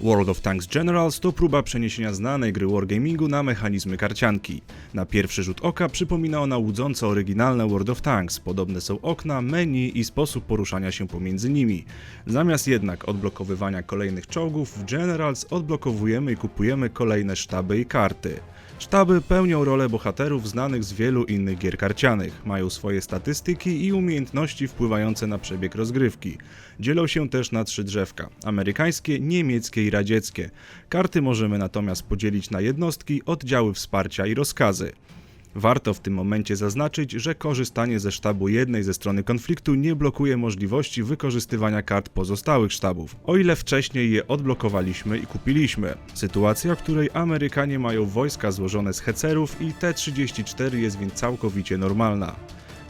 World of Tanks Generals to próba przeniesienia znanej gry wargamingu na mechanizmy karcianki. Na pierwszy rzut oka przypomina ona łudząco oryginalne World of Tanks, podobne są okna, menu i sposób poruszania się pomiędzy nimi. Zamiast jednak odblokowywania kolejnych czołgów, w Generals odblokowujemy i kupujemy kolejne sztaby i karty. Sztaby pełnią rolę bohaterów znanych z wielu innych gier karcianych, mają swoje statystyki i umiejętności wpływające na przebieg rozgrywki. Dzielą się też na trzy drzewka: amerykańskie, niemieckie i radzieckie. Karty możemy natomiast podzielić na jednostki, oddziały wsparcia i rozkazy. Warto w tym momencie zaznaczyć, że korzystanie ze sztabu jednej ze strony konfliktu nie blokuje możliwości wykorzystywania kart pozostałych sztabów, o ile wcześniej je odblokowaliśmy i kupiliśmy. Sytuacja, w której Amerykanie mają wojska złożone z hecerów i T-34 jest więc całkowicie normalna.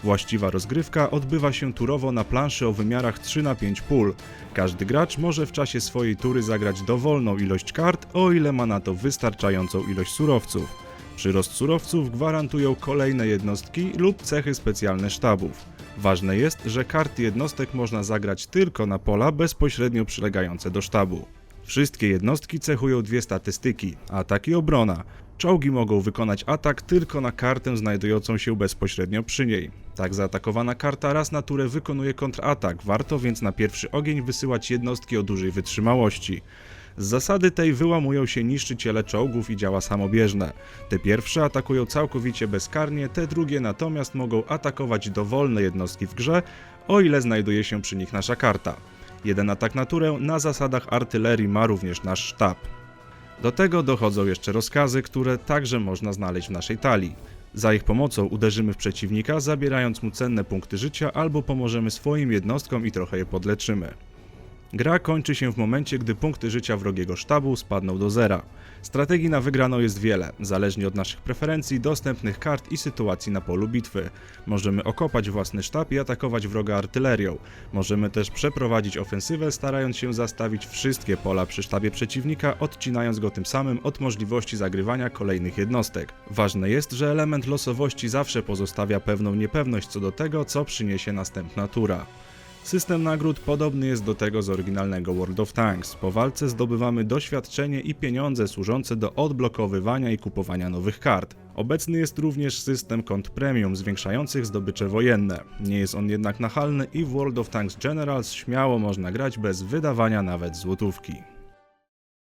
Właściwa rozgrywka odbywa się turowo na planszy o wymiarach 3 na 5 pól. Każdy gracz może w czasie swojej tury zagrać dowolną ilość kart, o ile ma na to wystarczającą ilość surowców. Przyrost surowców gwarantują kolejne jednostki lub cechy specjalne sztabów. Ważne jest, że karty jednostek można zagrać tylko na pola bezpośrednio przylegające do sztabu. Wszystkie jednostki cechują dwie statystyki: atak i obrona. Czołgi mogą wykonać atak tylko na kartę znajdującą się bezpośrednio przy niej. Tak zaatakowana karta raz na turę wykonuje kontratak, warto więc na pierwszy ogień wysyłać jednostki o dużej wytrzymałości. Z zasady tej wyłamują się niszczyciele czołgów i działa samobieżne. Te pierwsze atakują całkowicie bezkarnie, te drugie natomiast mogą atakować dowolne jednostki w grze, o ile znajduje się przy nich nasza karta. Jeden atak na turę na zasadach artylerii ma również nasz sztab. Do tego dochodzą jeszcze rozkazy, które także można znaleźć w naszej talii. Za ich pomocą uderzymy w przeciwnika, zabierając mu cenne punkty życia, albo pomożemy swoim jednostkom i trochę je podleczymy. Gra kończy się w momencie, gdy punkty życia wrogiego sztabu spadną do zera. Strategii na wygraną jest wiele, zależnie od naszych preferencji, dostępnych kart i sytuacji na polu bitwy. Możemy okopać własny sztab i atakować wroga artylerią. Możemy też przeprowadzić ofensywę, starając się zastawić wszystkie pola przy sztabie przeciwnika, odcinając go tym samym od możliwości zagrywania kolejnych jednostek. Ważne jest, że element losowości zawsze pozostawia pewną niepewność co do tego, co przyniesie następna tura. System nagród podobny jest do tego z oryginalnego World of Tanks. Po walce zdobywamy doświadczenie i pieniądze służące do odblokowywania i kupowania nowych kart. Obecny jest również system kont premium zwiększających zdobycze wojenne. Nie jest on jednak nachalny i w World of Tanks Generals śmiało można grać bez wydawania nawet złotówki.